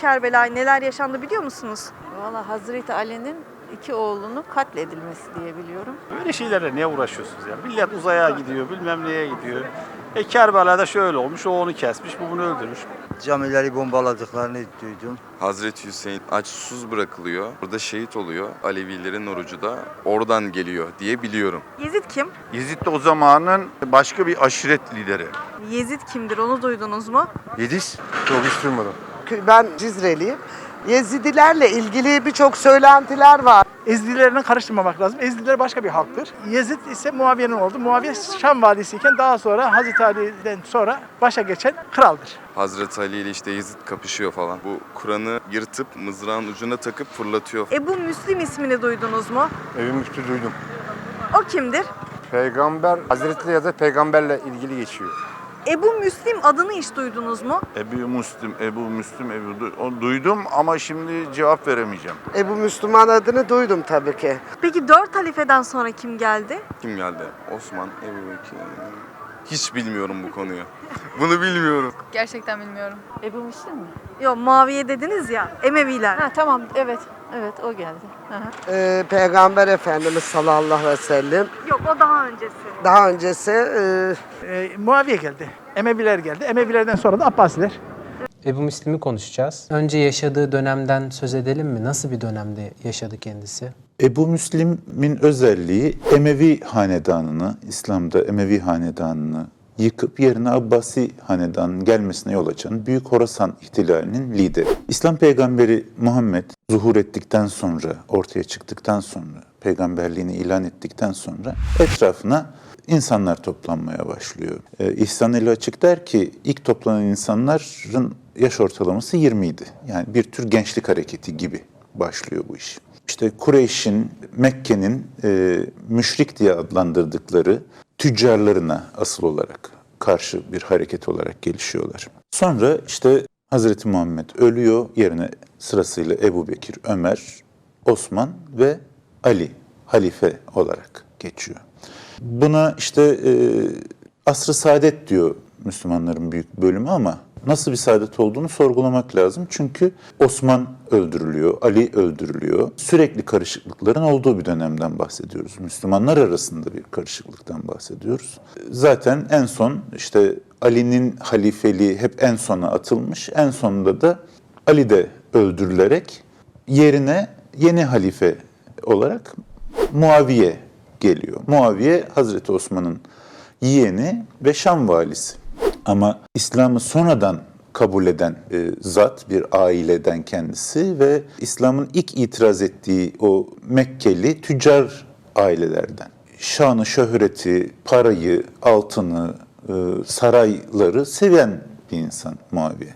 Kerbela'yı? Neler yaşandı biliyor musunuz? Valla Hazreti Ali'nin iki oğlunun katledilmesi diye biliyorum. Böyle şeylerle niye uğraşıyorsunuz ya? Millet uzaya gidiyor, bilmem neye gidiyor. E Kerbela'da şöyle olmuş, o onu kesmiş, bu bunu öldürmüş. Camileri bombaladıklarını duydum. Hazreti Hüseyin aç susuz bırakılıyor. Burada şehit oluyor. Alevilerin orucu da oradan geliyor diye biliyorum. Yezid kim? Yezid de o zamanın başka bir aşiret lideri. Yezid kimdir onu duydunuz mu? Yediz? Çok hiç duymadım. Ben Cizreliyim. Yezidilerle ilgili birçok söylentiler var. Ezdilerine karıştırmamak lazım. Ezdiler başka bir halktır. Yezid ise Muaviye'nin oldu. Muaviye Şam valisiyken daha sonra Hazreti Ali'den sonra başa geçen kraldır. Hazreti Ali ile işte Yezid kapışıyor falan. Bu Kur'an'ı yırtıp mızrağın ucuna takıp fırlatıyor. Ebu Müslim ismini duydunuz mu? Evim üstü duydum. O kimdir? Peygamber, Hazreti ya da peygamberle ilgili geçiyor. Ebu Müslim adını hiç duydunuz mu? Ebu Müslim, Ebu Müslim, Ebu Du- o duydum ama şimdi cevap veremeyeceğim. Ebu Müslüman adını duydum tabii ki. Peki dört halifeden sonra kim geldi? Kim geldi? Osman, Ebu Bekir. Hiç bilmiyorum bu konuyu. Bunu bilmiyorum. Gerçekten bilmiyorum. Ebu Müslim mi? Yok Muaviye dediniz ya Emeviler. Ha tamam evet. Evet o geldi. Aha. Ee, Peygamber Efendimiz sallallahu aleyhi ve sellem. Yok o daha öncesi. Daha öncesi e, Ee, Muaviye geldi. Emeviler geldi. Emevilerden sonra da Abbasiler. Ebu Müslim'i konuşacağız. Önce yaşadığı dönemden söz edelim mi? Nasıl bir dönemde yaşadı kendisi? Ebu Müslim'in özelliği Emevi hanedanını, İslam'da Emevi hanedanını yıkıp yerine Abbasi hanedanının gelmesine yol açan Büyük Horasan ihtilalinin lideri. İslam peygamberi Muhammed zuhur ettikten sonra, ortaya çıktıktan sonra, peygamberliğini ilan ettikten sonra etrafına insanlar toplanmaya başlıyor. Ee, İhsan eli açık der ki ilk toplanan insanların yaş ortalaması 20 idi. Yani bir tür gençlik hareketi gibi başlıyor bu iş. İşte Kureyş'in, Mekke'nin e, müşrik diye adlandırdıkları tüccarlarına asıl olarak karşı bir hareket olarak gelişiyorlar. Sonra işte Hazreti Muhammed ölüyor, yerine sırasıyla Ebu Bekir, Ömer, Osman ve Ali halife olarak geçiyor. Buna işte e, asr-ı saadet diyor Müslümanların büyük bölümü ama nasıl bir saadet olduğunu sorgulamak lazım. Çünkü Osman öldürülüyor, Ali öldürülüyor. Sürekli karışıklıkların olduğu bir dönemden bahsediyoruz. Müslümanlar arasında bir karışıklıktan bahsediyoruz. Zaten en son işte Ali'nin halifeliği hep en sona atılmış. En sonunda da Ali de öldürülerek yerine yeni halife olarak Muaviye geliyor. Muaviye Hazreti Osman'ın yeğeni ve Şam valisi. Ama İslam'ı sonradan kabul eden e, zat, bir aileden kendisi ve İslam'ın ilk itiraz ettiği o Mekkeli tüccar ailelerden. Şanı, şöhreti, parayı, altını, e, sarayları seven bir insan Muaviye.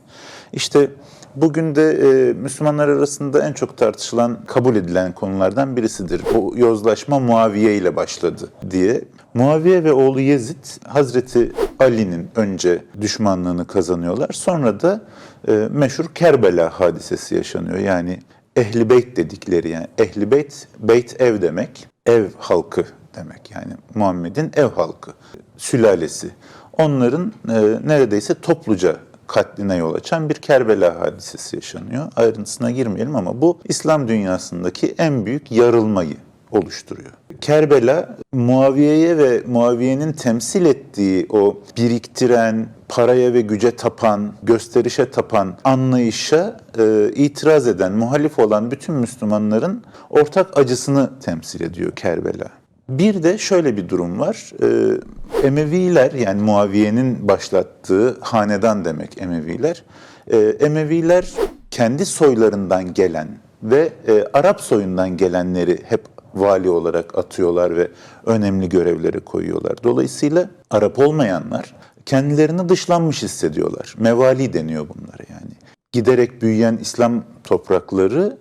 İşte bugün de e, Müslümanlar arasında en çok tartışılan, kabul edilen konulardan birisidir. Bu yozlaşma Muaviye ile başladı diye. Muaviye ve oğlu Yezid, Hazreti Ali'nin önce düşmanlığını kazanıyorlar. Sonra da e, meşhur Kerbela hadisesi yaşanıyor. Yani Ehli Beyt dedikleri yani Ehli Beyt, Beyt ev demek, ev halkı demek yani Muhammed'in ev halkı, sülalesi. Onların e, neredeyse topluca katline yol açan bir Kerbela hadisesi yaşanıyor. Ayrıntısına girmeyelim ama bu İslam dünyasındaki en büyük yarılmayı oluşturuyor. Kerbela Muaviye'ye ve Muaviye'nin temsil ettiği o biriktiren, paraya ve güce tapan, gösterişe tapan anlayışa e, itiraz eden, muhalif olan bütün Müslümanların ortak acısını temsil ediyor Kerbela. Bir de şöyle bir durum var. Ee, Emeviler yani Muaviye'nin başlattığı hanedan demek Emeviler. Ee, Emeviler kendi soylarından gelen ve e, Arap soyundan gelenleri hep vali olarak atıyorlar ve önemli görevlere koyuyorlar. Dolayısıyla Arap olmayanlar kendilerini dışlanmış hissediyorlar. Mevali deniyor bunlara yani. Giderek büyüyen İslam toprakları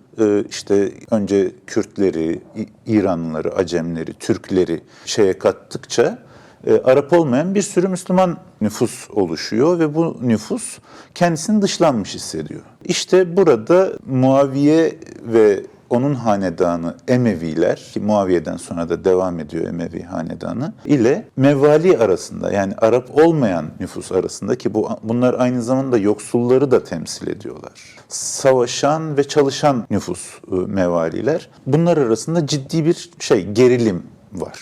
işte önce Kürtleri, İranlıları, Acemleri, Türkleri şeye kattıkça e, Arap olmayan bir sürü Müslüman nüfus oluşuyor ve bu nüfus kendisini dışlanmış hissediyor. İşte burada Muaviye ve onun hanedanı Emeviler ki Muaviye'den sonra da devam ediyor Emevi hanedanı ile Mevali arasında yani Arap olmayan nüfus arasında ki bu bunlar aynı zamanda yoksulları da temsil ediyorlar. Savaşan ve çalışan nüfus e, mevaliler. Bunlar arasında ciddi bir şey gerilim var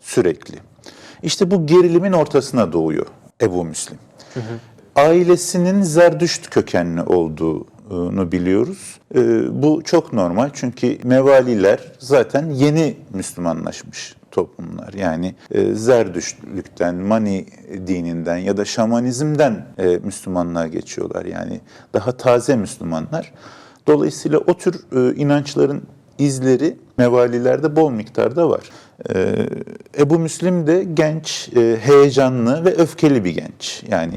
sürekli. İşte bu gerilimin ortasına doğuyor Ebu Müslim. Ailesinin Zerdüşt kökenli olduğunu biliyoruz. Ee, bu çok normal çünkü mevaliler zaten yeni Müslümanlaşmış toplumlar. Yani e, Zerdüştlükten, Mani dininden ya da Şamanizmden e, Müslümanlığa geçiyorlar. Yani daha taze Müslümanlar. Dolayısıyla o tür e, inançların izleri mevalilerde bol miktarda var. Ee, Ebu Müslim de genç, e, heyecanlı ve öfkeli bir genç. Yani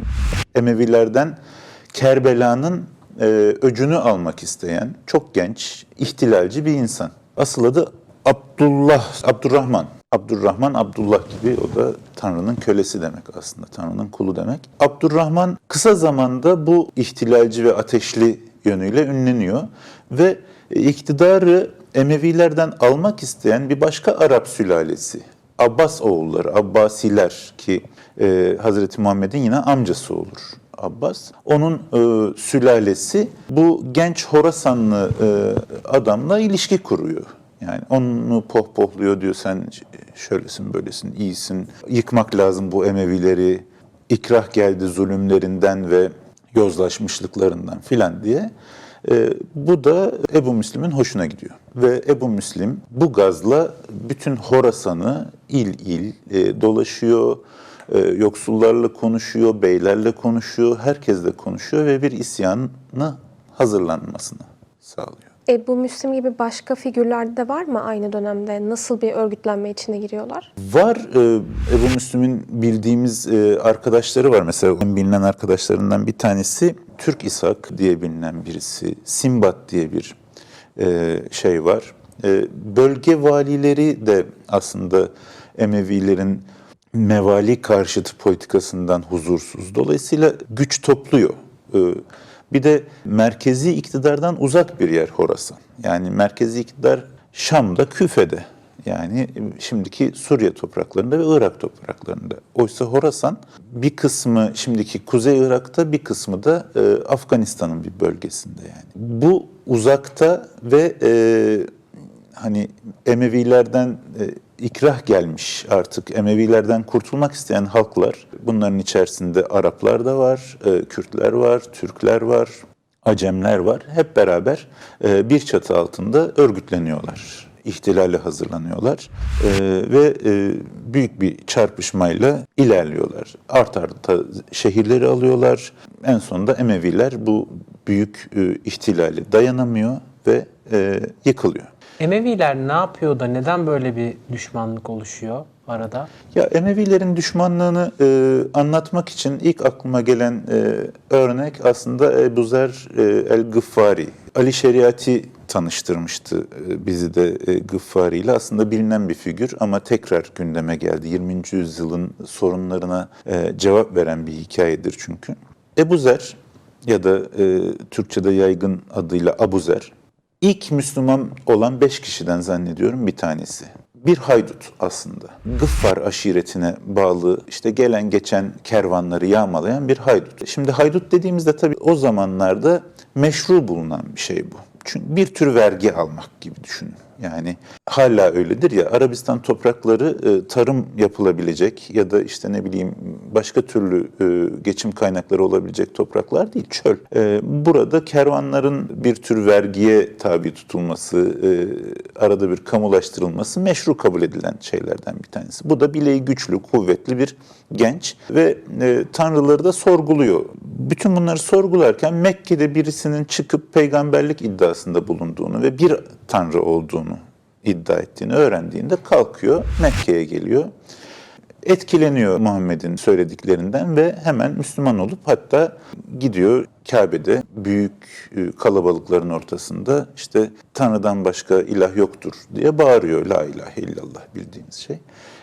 Emevilerden Kerbela'nın e, öcünü almak isteyen çok genç, ihtilalci bir insan. Asıl adı Abdullah, Abdurrahman. Abdurrahman, Abdullah gibi o da Tanrı'nın kölesi demek aslında, Tanrı'nın kulu demek. Abdurrahman kısa zamanda bu ihtilalci ve ateşli yönüyle ünleniyor ve iktidarı Emevilerden almak isteyen bir başka Arap sülalesi, Abbas oğulları, Abbasiler ki e, Hazreti Muhammed'in yine amcası olur. Abbas. Onun e, sülalesi bu genç Horasanlı e, adamla ilişki kuruyor. Yani onu pohpohluyor diyor sen şöylesin böylesin iyisin. Yıkmak lazım bu Emevileri. İkrah geldi zulümlerinden ve yozlaşmışlıklarından filan diye. E, bu da Ebu Müslim'in hoşuna gidiyor. Ve Ebu Müslim bu gazla bütün Horasan'ı il il e, dolaşıyor, e, yoksullarla konuşuyor, beylerle konuşuyor, herkesle konuşuyor ve bir isyanı hazırlanmasını sağlıyor. Ebu Müslim gibi başka figürler de var mı aynı dönemde? Nasıl bir örgütlenme içine giriyorlar? Var e, Ebu Müslüm'ün bildiğimiz e, arkadaşları var. Mesela en bilinen arkadaşlarından bir tanesi Türk İshak diye bilinen birisi. Simbat diye bir e, şey var. E, bölge valileri de aslında Emevilerin mevali karşıtı politikasından huzursuz. Dolayısıyla güç topluyor. E, bir de merkezi iktidardan uzak bir yer Horasan. Yani merkezi iktidar Şam'da, Küfe'de. Yani şimdiki Suriye topraklarında ve Irak topraklarında. Oysa Horasan bir kısmı şimdiki Kuzey Irak'ta bir kısmı da e, Afganistan'ın bir bölgesinde yani. Bu uzakta ve e, hani Emevilerden e, ikrah gelmiş artık Emevilerden kurtulmak isteyen halklar bunların içerisinde Araplar da var, e, Kürtler var, Türkler var, Acemler var. Hep beraber e, bir çatı altında örgütleniyorlar. İhtilale hazırlanıyorlar E, ve e, büyük bir çarpışmayla ilerliyorlar. Art arda şehirleri alıyorlar. En sonunda Emeviler bu büyük e, ihtilali dayanamıyor ve e, yıkılıyor. Emeviler ne yapıyor da neden böyle bir düşmanlık oluşuyor arada? Ya Emevilerin düşmanlığını e, anlatmak için ilk aklıma gelen e, örnek aslında Ebu Zer e, el-Gıffari. Ali Şeriati tanıştırmıştı e, bizi de e, Gıffari ile. Aslında bilinen bir figür ama tekrar gündeme geldi. 20. yüzyılın sorunlarına e, cevap veren bir hikayedir çünkü. Ebu Zer ya da Türkçe'de yaygın adıyla Abu Zer İlk Müslüman olan beş kişiden zannediyorum bir tanesi. Bir haydut aslında. Gıffar aşiretine bağlı işte gelen geçen kervanları yağmalayan bir haydut. Şimdi haydut dediğimizde tabii o zamanlarda meşru bulunan bir şey bu. Çünkü bir tür vergi almak gibi düşünün. Yani hala öyledir ya Arabistan toprakları e, tarım yapılabilecek ya da işte ne bileyim başka türlü e, geçim kaynakları olabilecek topraklar değil çöl. E, burada kervanların bir tür vergiye tabi tutulması, arada bir kamulaştırılması meşru kabul edilen şeylerden bir tanesi. Bu da bileği güçlü, kuvvetli bir genç ve tanrıları da sorguluyor. Bütün bunları sorgularken Mekke'de birisinin çıkıp peygamberlik iddiasında bulunduğunu ve bir tanrı olduğunu iddia ettiğini öğrendiğinde kalkıyor, Mekke'ye geliyor. Etkileniyor Muhammed'in söylediklerinden ve hemen Müslüman olup hatta gidiyor Kabe'de büyük e, kalabalıkların ortasında işte Tanrı'dan başka ilah yoktur diye bağırıyor. La ilahe illallah bildiğiniz şey.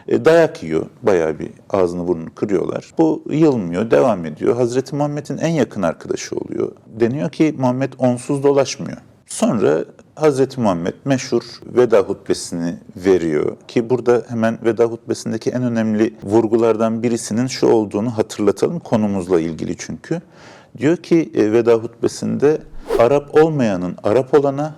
E, dayak yiyor. Bayağı bir ağzını burnunu kırıyorlar. Bu yılmıyor, devam ediyor. Hazreti Muhammed'in en yakın arkadaşı oluyor. Deniyor ki Muhammed onsuz dolaşmıyor. Sonra Hazreti Muhammed meşhur veda hutbesini veriyor ki burada hemen veda hutbesindeki en önemli vurgulardan birisinin şu olduğunu hatırlatalım konumuzla ilgili çünkü. Diyor ki e, veda hutbesinde Arap olmayanın Arap olana,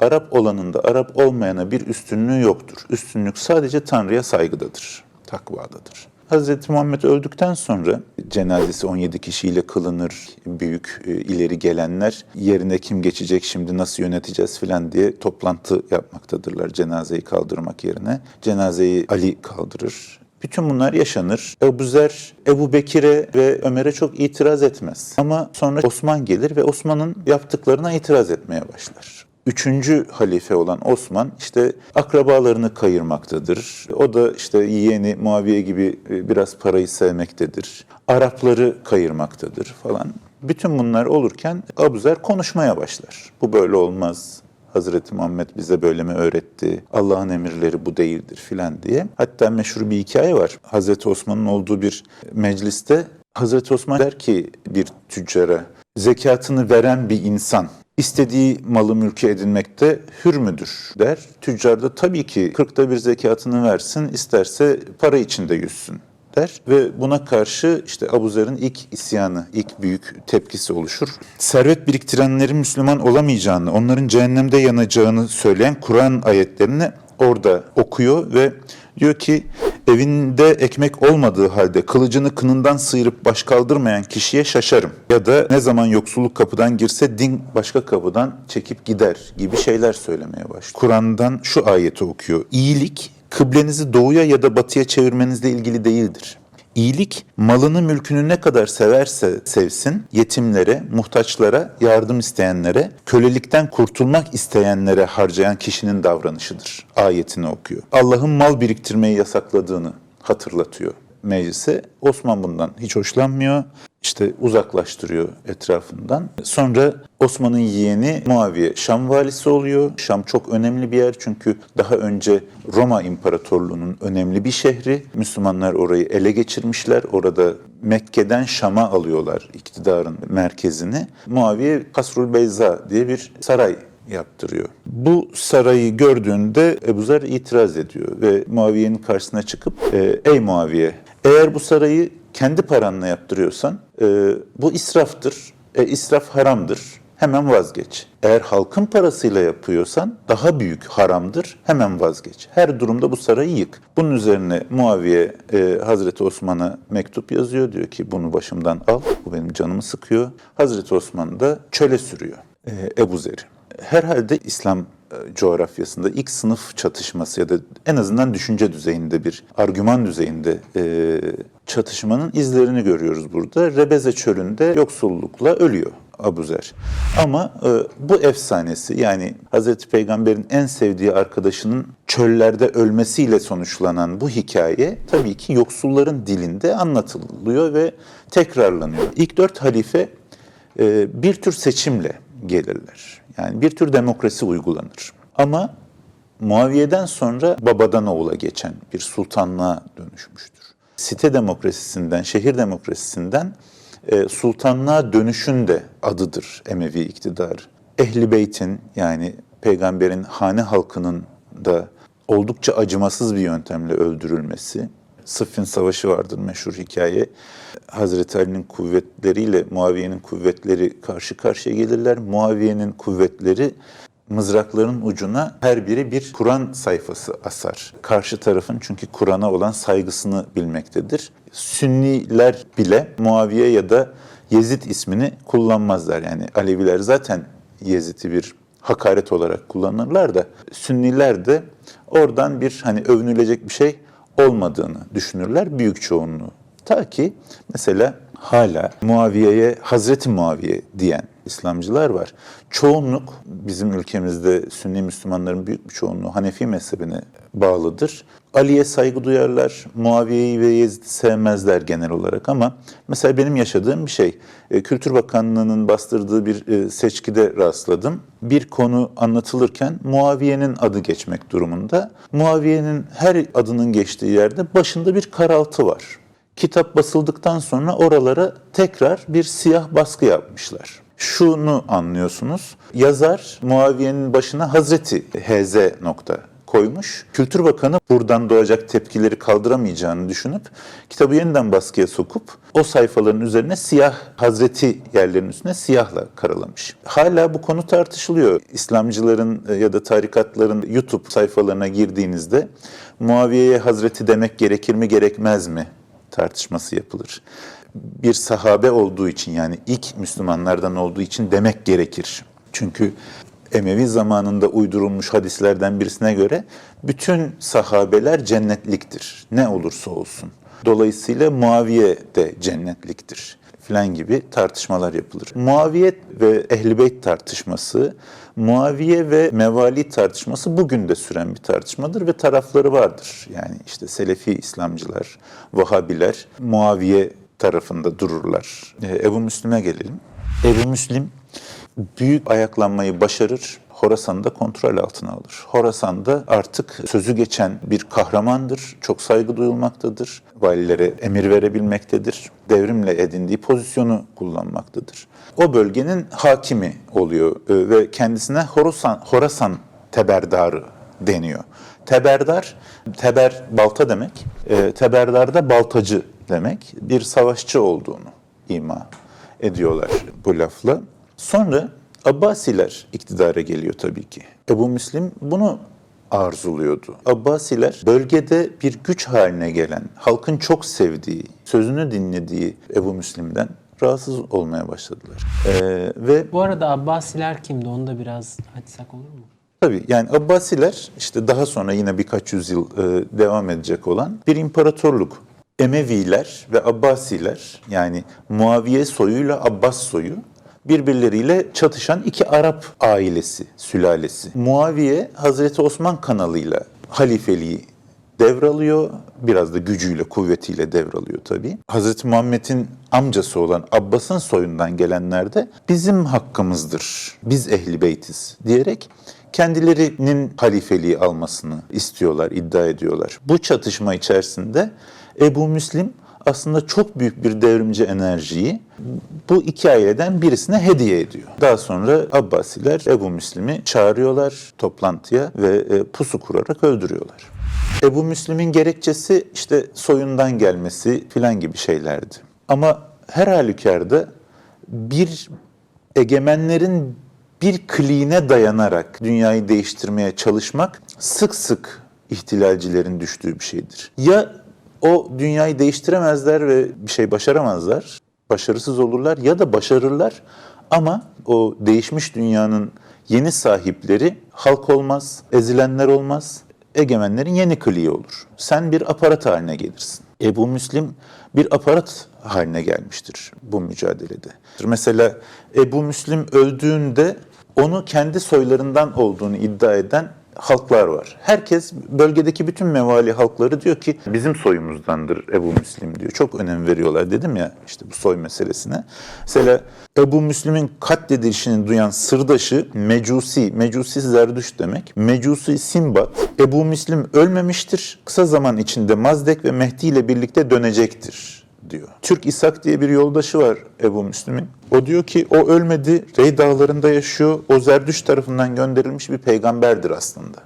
Arap olanın da Arap olmayana bir üstünlüğü yoktur. Üstünlük sadece Tanrı'ya saygıdadır, takvadadır. Hazreti Muhammed öldükten sonra cenazesi 17 kişiyle kılınır. Büyük e, ileri gelenler yerine kim geçecek şimdi nasıl yöneteceğiz filan diye toplantı yapmaktadırlar cenazeyi kaldırmak yerine. Cenazeyi Ali kaldırır. Bütün bunlar yaşanır. Ebu Zer, Ebu Bekir'e ve Ömer'e çok itiraz etmez. Ama sonra Osman gelir ve Osman'ın yaptıklarına itiraz etmeye başlar. Üçüncü halife olan Osman işte akrabalarını kayırmaktadır. O da işte yeğeni Muaviye gibi e, biraz parayı sevmektedir. Arapları kayırmaktadır falan. Bütün bunlar olurken Abuzer konuşmaya başlar. Bu böyle olmaz. Hazreti Muhammed bize böyle mi öğretti? Allah'ın emirleri bu değildir filan diye. Hatta meşhur bir hikaye var. Hazreti Osman'ın olduğu bir mecliste Hazreti Osman der ki bir tüccara zekatını veren bir insan istediği malı mülkü edinmekte hür müdür der. Tüccar da tabii ki kırkta bir zekatını versin isterse para içinde yüzsün der ve buna karşı işte Abu Zer'in ilk isyanı, ilk büyük tepkisi oluşur. Servet biriktirenlerin Müslüman olamayacağını, onların cehennemde yanacağını söyleyen Kur'an ayetlerini orada okuyor ve diyor ki evinde ekmek olmadığı halde kılıcını kınından sıyırıp baş kaldırmayan kişiye şaşarım. Ya da ne zaman yoksulluk kapıdan girse din başka kapıdan çekip gider gibi şeyler söylemeye başlıyor. Kur'an'dan şu ayeti okuyor. İyilik kıblenizi doğuya ya da batıya çevirmenizle ilgili değildir. İyilik malını mülkünü ne kadar severse sevsin yetimlere, muhtaçlara, yardım isteyenlere, kölelikten kurtulmak isteyenlere harcayan kişinin davranışıdır. Ayetini okuyor. Allah'ın mal biriktirmeyi yasakladığını hatırlatıyor meclise. Osman bundan hiç hoşlanmıyor. İşte uzaklaştırıyor etrafından. Sonra Osman'ın yeğeni Muaviye Şam valisi oluyor. Şam çok önemli bir yer çünkü daha önce Roma İmparatorluğu'nun önemli bir şehri. Müslümanlar orayı ele geçirmişler. Orada Mekke'den Şam'a alıyorlar iktidarın merkezini. Muaviye Kasrul Beyza diye bir saray yaptırıyor. Bu sarayı gördüğünde Ebu Zer itiraz ediyor ve Muaviye'nin karşısına çıkıp "E, ey Muaviye eğer bu sarayı kendi paranla yaptırıyorsan e, bu israftır. E, israf haramdır. Hemen vazgeç. Eğer halkın parasıyla yapıyorsan daha büyük haramdır. Hemen vazgeç. Her durumda bu sarayı yık. Bunun üzerine Muaviye e, Hazreti Osman'a mektup yazıyor. Diyor ki bunu başımdan al. Bu benim canımı sıkıyor. Hazreti Osman da çöle sürüyor e, Ebu Zer'i. Herhalde İslam e, coğrafyasında ilk sınıf çatışması ya da en azından düşünce düzeyinde bir argüman düzeyinde e, çatışmanın izlerini görüyoruz burada. Rebeze çölünde yoksullukla ölüyor Abuzer. Ama e, bu efsanesi yani Hazreti Peygamber'in en sevdiği arkadaşının çöllerde ölmesiyle sonuçlanan bu hikaye tabii ki yoksulların dilinde anlatılıyor ve tekrarlanıyor. İlk dört halife e, bir tür seçimle gelirler. Yani bir tür demokrasi uygulanır. Ama Muaviye'den sonra babadan oğula geçen bir sultanlığa dönüşmüştür. Site demokrasisinden, şehir demokrasisinden e, sultanlığa dönüşün de adıdır Emevi iktidarı. Ehli Beyt'in yani peygamberin hane halkının da oldukça acımasız bir yöntemle öldürülmesi. Sıffin Savaşı vardır meşhur hikaye. Hazreti Ali'nin kuvvetleriyle Muaviye'nin kuvvetleri karşı karşıya gelirler. Muaviye'nin kuvvetleri mızrakların ucuna her biri bir Kur'an sayfası asar. Karşı tarafın çünkü Kur'an'a olan saygısını bilmektedir. Sünniler bile Muaviye ya da Yezid ismini kullanmazlar. Yani Aleviler zaten Yezid'i bir hakaret olarak kullanırlar da Sünniler de oradan bir hani övünülecek bir şey olmadığını düşünürler büyük çoğunluğu. Ta ki mesela hala Muaviye'ye Hazreti Muaviye diyen İslamcılar var. Çoğunluk bizim ülkemizde Sünni Müslümanların büyük bir çoğunluğu Hanefi mezhebine bağlıdır. Ali'ye saygı duyarlar, Muaviye'yi ve Yezid'i sevmezler genel olarak ama mesela benim yaşadığım bir şey, e, Kültür Bakanlığı'nın bastırdığı bir e, seçkide rastladım. Bir konu anlatılırken Muaviye'nin adı geçmek durumunda. Muaviye'nin her adının geçtiği yerde başında bir karaltı var kitap basıldıktan sonra oralara tekrar bir siyah baskı yapmışlar. şunu anlıyorsunuz. Yazar Muaviye'nin başına Hazreti HZ nokta koymuş. Kültür Bakanı buradan doğacak tepkileri kaldıramayacağını düşünüp kitabı yeniden baskıya sokup o sayfaların üzerine siyah Hazreti yerlerin üstüne siyahla karalamış. Hala bu konu tartışılıyor. İslamcıların e, ya da tarikatların YouTube sayfalarına girdiğinizde Muaviye'ye Hazreti demek gerekir mi gerekmez mi tartışması yapılır. Bir sahabe olduğu için yani ilk Müslümanlardan olduğu için demek gerekir. Çünkü Emevi zamanında uydurulmuş hadislerden birisine göre bütün sahabeler cennetliktir. Ne olursa olsun. Dolayısıyla Muaviye de cennetliktir filan gibi tartışmalar yapılır. Muaviye ve Ehl-i Beyt tartışması, Muaviye ve Mevali tartışması bugün de süren bir tartışmadır ve tarafları vardır. Yani işte Selefi İslamcılar, Vahabiler Muaviye tarafında dururlar. Ee, Ebu Müslim'e gelelim. Ebu Müslim büyük ayaklanmayı başarır. Horasan'ı da kontrol altına alır. Horasan'da artık sözü geçen bir kahramandır. Çok saygı duyulmaktadır. Valilere emir verebilmektedir. Devrimle edindiği pozisyonu kullanmaktadır. O bölgenin hakimi oluyor e, ve kendisine Horasan, Horasan teberdarı deniyor. Teberdar, teber balta demek, e, teberdar da baltacı demek. Bir savaşçı olduğunu ima ediyorlar bu lafla. Sonra Abbasiler iktidara geliyor tabii ki. Ebu Müslim bunu arzuluyordu. Abbasiler bölgede bir güç haline gelen, halkın çok sevdiği, sözünü dinlediği Ebu Müslim'den rahatsız olmaya başladılar. Ee, ve Bu arada Abbasiler kimdi? Onu da biraz açsak olur mu? Tabii yani Abbasiler işte daha sonra yine birkaç yüzyıl e, devam edecek olan bir imparatorluk. Emeviler ve Abbasiler yani Muaviye soyuyla Abbas soyu birbirleriyle çatışan iki Arap ailesi, sülalesi. Muaviye Hazreti Osman kanalıyla halifeliği devralıyor. Biraz da gücüyle, kuvvetiyle devralıyor tabii. Hazreti Muhammed'in amcası olan Abbas'ın soyundan gelenler de bizim hakkımızdır, biz ehli beytiz diyerek kendilerinin halifeliği almasını istiyorlar, iddia ediyorlar. Bu çatışma içerisinde Ebu Müslim aslında çok büyük bir devrimci enerjiyi bu iki aileden birisine hediye ediyor. Daha sonra Abbasiler Ebu Müslim'i çağırıyorlar toplantıya ve e, pusu kurarak öldürüyorlar. Ebu Müslim'in gerekçesi işte soyundan gelmesi filan gibi şeylerdi. Ama her halükarda bir egemenlerin bir kliğine dayanarak dünyayı değiştirmeye çalışmak sık sık ihtilalcilerin düştüğü bir şeydir. Ya o dünyayı değiştiremezler ve bir şey başaramazlar, başarısız olurlar ya da başarırlar ama o değişmiş dünyanın yeni sahipleri halk olmaz, ezilenler olmaz, egemenlerin yeni kliği olur. Sen bir aparat haline gelirsin. Ebu Müslim bir aparat haline gelmiştir bu mücadelede. Mesela Ebu Müslim öldüğünde onu kendi soylarından olduğunu iddia eden halklar var. Herkes bölgedeki bütün mevali halkları diyor ki bizim soyumuzdandır Ebu Müslim diyor. Çok önem veriyorlar dedim ya işte bu soy meselesine. Mesela Ebu Müslim'in katledilişini duyan sırdaşı Mecusi, Mecusi Zerdüş demek. Mecusi Simbat, Ebu Müslim ölmemiştir. Kısa zaman içinde Mazdek ve Mehdi ile birlikte dönecektir diyor. Türk İshak diye bir yoldaşı var Ebu Müslim'in. O diyor ki o ölmedi, Rey Dağları'nda yaşıyor. O Zerdüş tarafından gönderilmiş bir peygamberdir aslında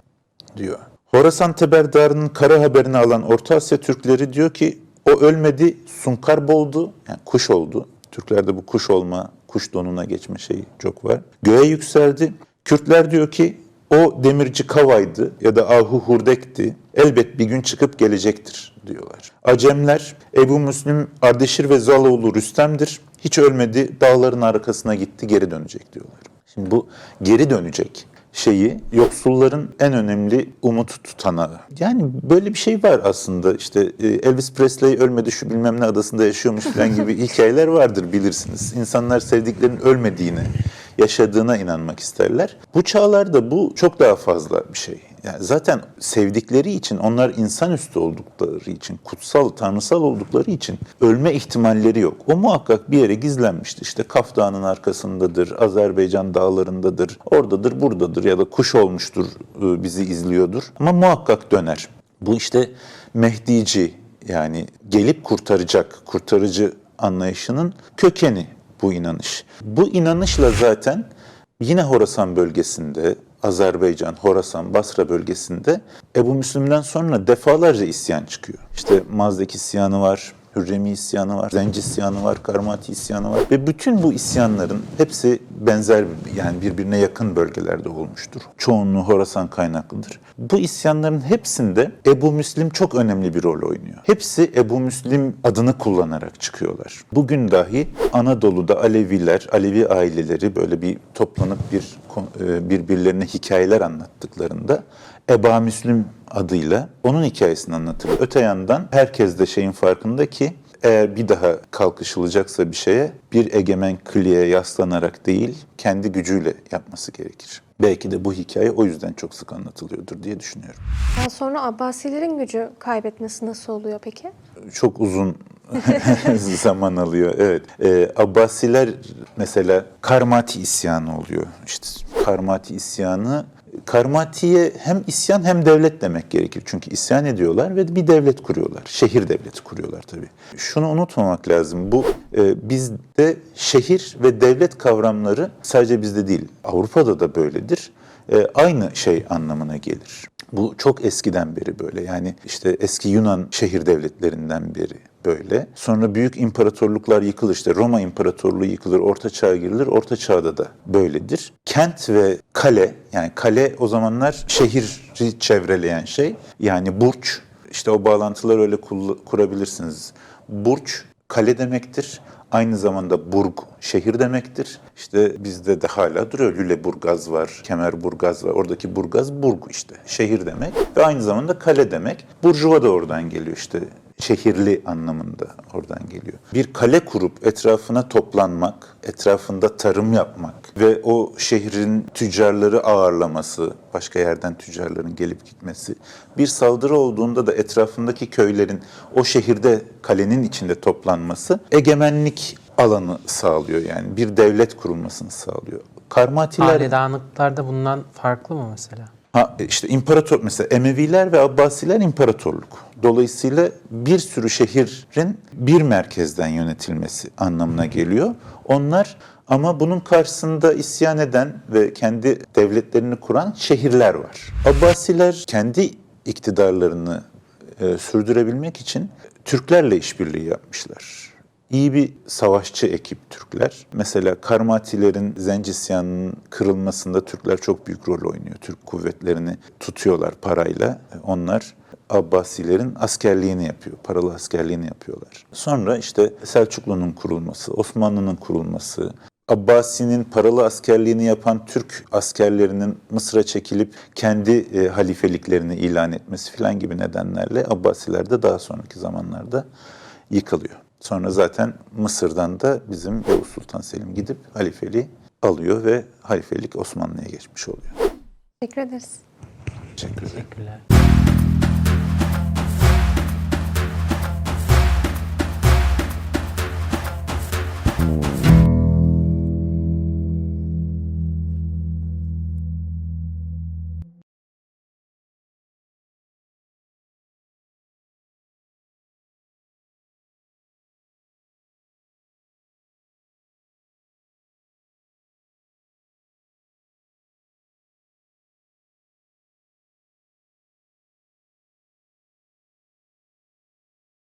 diyor. Horasan Teberdarı'nın kara haberini alan Orta Asya Türkleri diyor ki o ölmedi, sunkar boldu, yani kuş oldu. Türklerde bu kuş olma, kuş donuna geçme şeyi çok var. Göğe yükseldi. Kürtler diyor ki o demirci Kavay'dı ya da Ahu Hurdek'ti. Elbet bir gün çıkıp gelecektir diyorlar. Acemler Ebu Müslim Ardeşir ve Zaloğlu Rüstem'dir. Hiç ölmedi, dağların arkasına gitti, geri dönecek diyorlar. Şimdi bu geri dönecek şeyi yoksulların en önemli umut tutanağı. Yani böyle bir şey var aslında işte e, Elvis Presley ölmedi şu bilmem ne adasında yaşıyormuş falan gibi hikayeler vardır bilirsiniz. İnsanlar sevdiklerinin ölmediğine, yaşadığına inanmak isterler. Bu çağlarda bu çok daha fazla bir şey. Yani zaten sevdikleri için, onlar insanüstü oldukları için, kutsal, tanrısal oldukları için ölme ihtimalleri yok. O muhakkak bir yere gizlenmiştir. İşte Kaf Dağı'nın arkasındadır, Azerbaycan dağlarındadır, oradadır, buradadır ya da kuş olmuştur, e, bizi izliyordur. Ama muhakkak döner. Bu işte Mehdici yani gelip kurtaracak, kurtarıcı anlayışının kökeni bu inanış. Bu inanışla zaten yine Horasan bölgesinde, Azerbaycan, Horasan, Basra bölgesinde Ebu Müslim'den sonra defalarca isyan çıkıyor. İşte Mazdek isyanı var, Hürremi isyanı var, Zenci isyanı var, Karmati isyanı var. Ve bütün bu isyanların hepsi benzer yani birbirine yakın bölgelerde olmuştur. Çoğunluğu Horasan kaynaklıdır. Bu isyanların hepsinde Ebu Müslim çok önemli bir rol oynuyor. Hepsi Ebu Müslim adını kullanarak çıkıyorlar. Bugün dahi Anadolu'da Aleviler, Alevi aileleri böyle bir toplanıp bir e, birbirlerine hikayeler anlattıklarında Eba Müslim adıyla onun hikayesini anlatır. Öte yandan herkes de şeyin farkında ki eğer bir daha kalkışılacaksa bir şeye bir egemen kliye yaslanarak değil kendi gücüyle yapması gerekir. Belki de bu hikaye o yüzden çok sık anlatılıyordur diye düşünüyorum. Daha sonra Abbasilerin gücü kaybetmesi nasıl oluyor peki? Çok uzun zaman alıyor. Evet. Ee, Abbasiler mesela Karmati isyanı oluyor. İşte Karmati isyanı Karmati'ye hem isyan hem devlet demek gerekir. Çünkü isyan ediyorlar ve bir devlet kuruyorlar. Şehir devleti kuruyorlar tabii. Şunu unutmamak lazım. Bu e, bizde şehir ve devlet kavramları sadece bizde değil, Avrupa'da da böyledir. E, aynı şey anlamına gelir. Bu çok eskiden beri böyle. Yani işte eski Yunan şehir devletlerinden beri böyle. Sonra büyük imparatorluklar yıkılır. İşte Roma İmparatorluğu yıkılır, Orta Çağ'a girilir. Orta Çağ'da da böyledir. Kent ve kale, yani kale o zamanlar şehri çevreleyen şey. Yani burç, işte o bağlantıları öyle kurabilirsiniz. Burç, kale demektir. Aynı zamanda burg, şehir demektir. İşte bizde de hala duruyor. Lüleburgaz var, Kemerburgaz var. Oradaki burgaz, burg işte. Şehir demek. Ve aynı zamanda kale demek. Burjuva da oradan geliyor işte şehirli anlamında oradan geliyor. Bir kale kurup etrafına toplanmak, etrafında tarım yapmak ve o şehrin tüccarları ağırlaması, başka yerden tüccarların gelip gitmesi, bir saldırı olduğunda da etrafındaki köylerin o şehirde kalenin içinde toplanması egemenlik alanı sağlıyor yani bir devlet kurulmasını sağlıyor. Karmatiler Hanedanlıklarda bundan farklı mı mesela? Ha işte imparator mesela Emeviler ve Abbasiler imparatorluk. Dolayısıyla bir sürü şehrin bir merkezden yönetilmesi anlamına geliyor. Onlar ama bunun karşısında isyan eden ve kendi devletlerini kuran şehirler var. Abbasiler kendi iktidarlarını e, sürdürebilmek için Türklerle işbirliği yapmışlar. İyi bir savaşçı ekip Türkler. Mesela Karmatilerin Zencisyan'ın kırılmasında Türkler çok büyük rol oynuyor. Türk kuvvetlerini tutuyorlar parayla. Onlar Abbasilerin askerliğini yapıyor, paralı askerliğini yapıyorlar. Sonra işte Selçuklu'nun kurulması, Osmanlı'nın kurulması, Abbasi'nin paralı askerliğini yapan Türk askerlerinin Mısır'a çekilip kendi e, halifeliklerini ilan etmesi filan gibi nedenlerle Abbasiler de daha sonraki zamanlarda yıkılıyor. Sonra zaten Mısır'dan da bizim Yavuz Sultan Selim gidip halifeliği alıyor ve halifelik Osmanlı'ya geçmiş oluyor. Teşekkür ederiz. Teşekkür ederim. Teşekkürler.